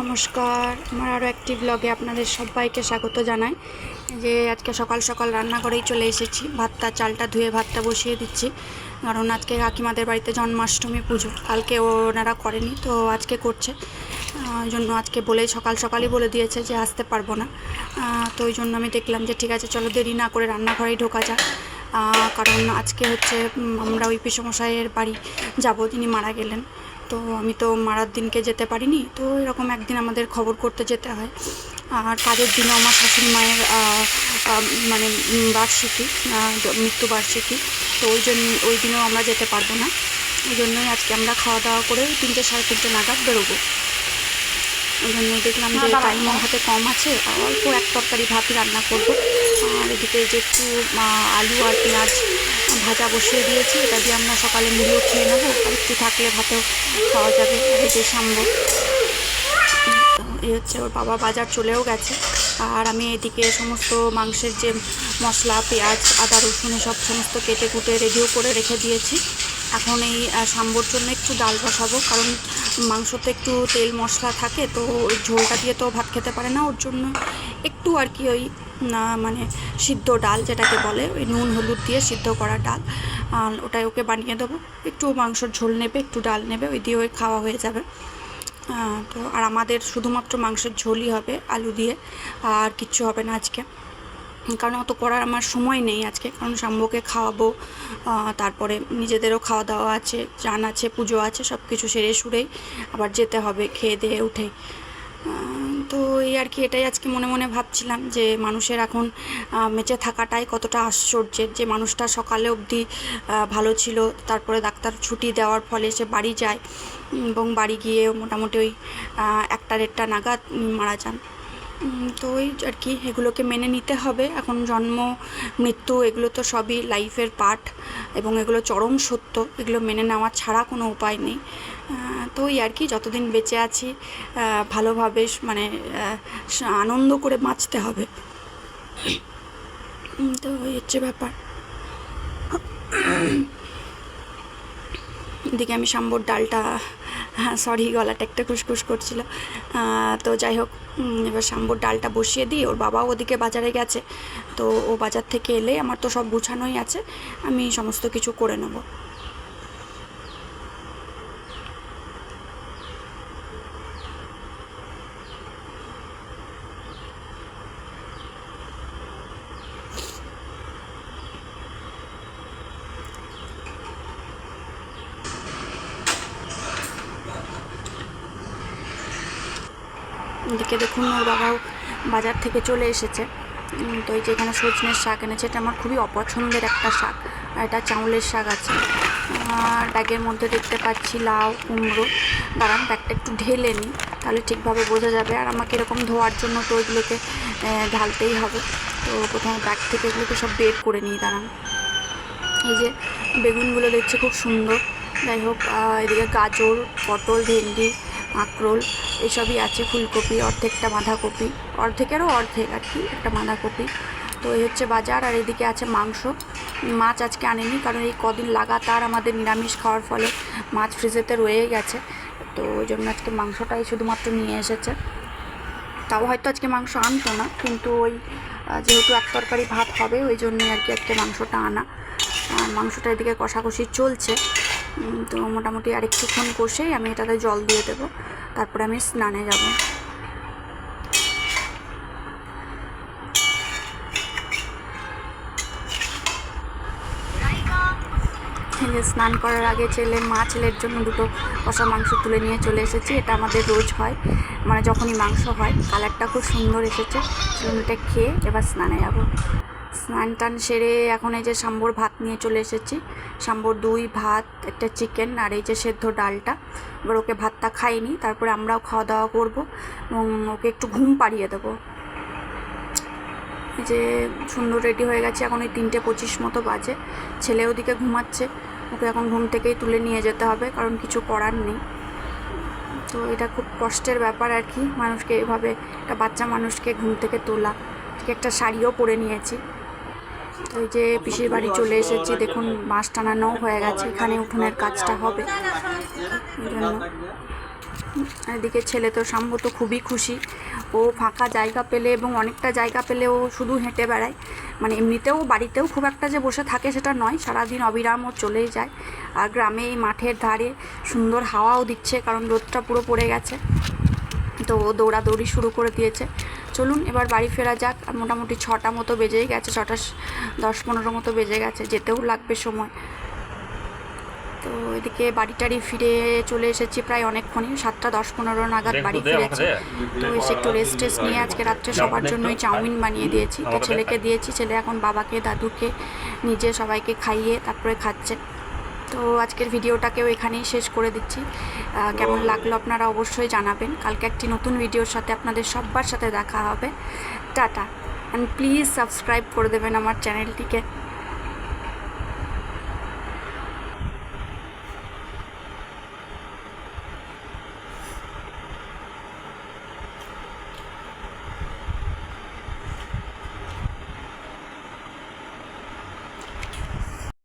নমস্কার। আমার আরও একটি ব্লগে আপনাদের সবাইকে স্বাগত জানাই। যে আজকে সকাল সকাল রান্না করেই চলে এসেছি। ভাতটা, চালটা ধুয়ে ভাতটা বসিয়ে দিচ্ছি। কারণ আজকে কাকিমাদের বাড়িতে জন্মাষ্টমী পুজো। কালকে ওনারা করেনি, তো আজকে করছে। জন্য আজকে বলেই সকাল সকালই বলে দিয়েছে যে আসতে পারব না। তো ওই জন্য আমি দেখলাম যে ঠিক আছে, চলো দেরি না করে রান্নাঘরেই ঢোকা যাক। কারণ আজকে হচ্ছে আমরা ওই পিসমশাইয়ের বাড়ি যাব, তিনি মারা গেলেন। তো আমি তো মারার দিনকে যেতে পারিনি, তো এরকম একদিন আমাদের খবর করতে যেতে হয়। আর কাজের দিনও আমার শাশুড়ি মায়ের মানে বার্ষিকী মৃত্যুবার্ষিকী তো ওই জন্য, ওই দিনেও আমরা যেতে পারব না। ওই জন্যই আজকে আমরা খাওয়া দাওয়া করে তিনটে সাড়ে তিনটে নাগাদ বেরোবো। ওই জন্য দেখলাম যে টাইম হাতে কম আছে অল্প এক তরকারি ভাতই রান্না করব। আর এদিকে যে একটু আলু আর পেঁয়াজ ভাজা বসিয়ে দিয়েছি এটা দিয়ে আমরা সকালে মুড়িও খেয়ে নেব। আর একটু থাকলে ভাতেও খাওয়া যাবে এই যে সাম্বর এই হচ্ছে ওর বাবা বাজার চলেও গেছে। আর আমি এদিকে সমস্ত মাংসের যে মশলা পেঁয়াজ আদা রসুন সব সমস্ত কেটে কুটে রেডিও করে রেখে দিয়েছি। এখন এই সাম্বর জন্য একটু ডাল বসাবো, কারণ মাংসতে একটু তেল মশলা থাকে, তো ওই ঝোলটা দিয়ে তো ভাত খেতে পারে না, ওর জন্য একটু আর কি ওই মানে সিদ্ধ ডাল যেটাকে বলে, ওই নুন হলুদ দিয়ে সিদ্ধ করা ডাল ওটাই ওকে বানিয়ে দেবো। একটু মাংসর ঝোল নেবে, একটু ডাল নেবে, ওই দিয়ে ওই খাওয়া হয়ে যাবে। তো, আর আমাদের শুধুমাত্র মাংসের ঝোলই হবে, আলু দিয়ে, আর কিচ্ছু হবে না আজকে। কারণ অত করার আমার সময় নেই আজকে। কারণ শাম্বকে খাওয়াবো তারপরে নিজেদেরও খাওয়া দাওয়া আছে চান আছে পুজো আছে সব কিছু সেরে সুরেই আবার যেতে হবে খেয়ে দিয়ে আহ, তো এই আর কি এটাই আজকে মনে মনে ভাবছিলাম যে মানুষের এখন বেঁচে থাকাটাই কতটা আশ্চর্যের যে মানুষটা সকালে অবধি ভালো ছিল তারপরে ডাক্তার ছুটি দেওয়ার ফলে সে বাড়ি যায় এবং বাড়ি গিয়ে মোটামুটি ওই একটা দেড়টা নাগাদ মারা যান। তো ওই আর কি, এগুলোকে মেনে নিতে হবে। এখন জন্ম, মৃত্যু, এগুলো তো সবই লাইফের পার্ট এবং এগুলো চরম সত্য। এগুলো মেনে নেওয়া ছাড়া কোনো উপায় নেই। তো ওই আর কি, যতদিন বেঁচে আছি ভালোভাবে মানে আনন্দ করে বাঁচতে হবে। তো ওই হচ্ছে ব্যাপার। এদিকে আমি সাম্বর ডালটা সরি গলাটা একটা খুসখুস করছিল। তো যাই হোক এবার শাম্বর ডালটা বসিয়ে দিই ওর বাবাও ওদিকে বাজারে গেছে। তো ও বাজার থেকে এলে আমার তো সব গুছানোই আছে, আমি সমস্ত কিছু করে নেব। এদিকে দেখুন ওর বাবাও বাজার থেকে চলে এসেছে। তো এই যে এখানে সজনের শাক এনেছে, এটা আমার খুবই অপছন্দের একটা শাক। আর এটা চাউলের শাক আছে। ব্যাগের মধ্যে দেখতে পাচ্ছি লাউ, কুমড়ো। দাঁড়ান, ব্যাগটা একটু ঢেলে নিই, তাহলে ঠিকভাবে বোঝা যাবে। আর আমাকে এরকম ধোয়ার জন্য তো ওইগুলোকে ঢালতেই হবে। তো প্রথমে ব্যাগ থেকে এগুলোকে সব বের করে নিই, দাঁড়ান। এই যে বেগুনগুলো দেখছি খুব সুন্দর। যাই হোক এদিকে গাজর, পটল, ভেন্ডি কাঁকরোল এসবই আছে ফুলকপি, অর্ধেকটা বাঁধাকপি, অর্ধেকেরও অর্ধেক আর কি, একটা বাঁধাকপি। তো এই হচ্ছে বাজার আর এদিকে আছে মাংস। মাছ আজকে আনেনি কারণ এই কদিন লাগাতার আমাদের নিরামিষ খাওয়ার ফলে মাছ ফ্রিজেতে রয়ে গেছে। তো ওই জন্য আজকে মাংসটাই শুধুমাত্র নিয়ে এসেছে। তাও হয়তো আজকে মাংস আনতো না, কিন্তু ওই যেহেতু এক তরকারি ভাত হবে, ওই জন্যই আর কি আজকে মাংসটা আনা। মাংসটা এদিকে কষাকষি চলছে। তো মোটামুটি আর একটুক্ষণ কষেই আমি এটাতে জল দিয়ে দেবো। তারপরে আমি স্নানে যাব। স্নান করার আগে ছেলে মা ছেলের জন্য দুটো কষা মাংস তুলে নিয়ে চলে এসেছি, এটা আমাদের রোজ হয়। মানে যখনই মাংস হয়, কালারটা খুব সুন্দর এসেছে। এটা খেয়ে এবার স্নানে যাব। স্নান টান সেরে এখন এই যে সাম্বর ভাত নিয়ে চলে এসেছি। সাম্বর দুই, ভাত, একটা চিকেন আর এই যে সেদ্ধ ডালটা। এবার ওকে ভাতটা খাইনি, তারপরে আমরাও খাওয়া দাওয়া করব এবং ওকে একটু ঘুম পাড়িয়ে দেবো। এই যে সুন্দর রেডি হয়ে গেছে, এখন ওই তিনটে পঁচিশ মতো বাজে। ছেলে ওদিকে ঘুমাচ্ছে, ওকে এখন ঘুম থেকেই তুলে নিয়ে যেতে হবে, কারণ কিছু করার নেই। তো এটা খুব কষ্টের ব্যাপার আর কি, মানুষকে এভাবে, একটা বাচ্চা মানুষকে ঘুম থেকে তোলা। ঠিক একটা শাড়িও পরে নিয়েছি। এই যে পিসির বাড়ি চলে এসেছি, দেখুন মাছ টানানো হয়ে গেছে, এখানে উঠোনের কাজটা হবে। এদিকে ছেলে তো সাম্য তো খুবই খুশি। ও ফাঁকা জায়গা পেলে এবং অনেকটা জায়গা পেলে ও শুধু হেঁটে বেড়ায়। মানে এমনিতেও বাড়িতেও খুব একটা যে বসে থাকে সেটা নয়, সারাদিন অবিরাম ও চলেই যায়। আর গ্রামে এই মাঠের ধারে সুন্দর হাওয়াও দিচ্ছে, কারণ রোদটা পুরো পড়ে গেছে। তো ও দৌড়াদৌড়ি শুরু করে দিয়েছে। চলুন এবার বাড়ি ফেরা যাক। আর মোটামুটি ছটা মতো বেজেই গেছে ছটা দশ পনেরো মতো বেজে গেছে যেতেও লাগবে সময়। তো এদিকে বাড়ি টাড়ি ফিরে চলে এসেছি প্রায় অনেকক্ষণই সাতটা দশ পনেরো নাগাদ বাড়ি ফিরেছি। তো এসে একটু রেস্ট টেস্ট নিয়ে আজকে রাত্রে সবার জন্যই চাউমিন বানিয়ে দিয়েছি। তো ছেলেকে দিয়েছি ছেলে এখন বাবাকে দাদুকে নিজে সবাইকে খাইয়ে তারপরে খাচ্ছে। তো আজকের ভিডিওটাকেও এখানেই শেষ করে দিচ্ছি। কেমন লাগল আপনারা অবশ্যই জানাবেন। কালকে একটি নতুন ভিডিওর সাথে আপনাদের সবার সাথে দেখা হবে। টাটা। অ্যান্ড প্লিজ সাবস্ক্রাইব করে দেবেন আমার চ্যানেলটিকে।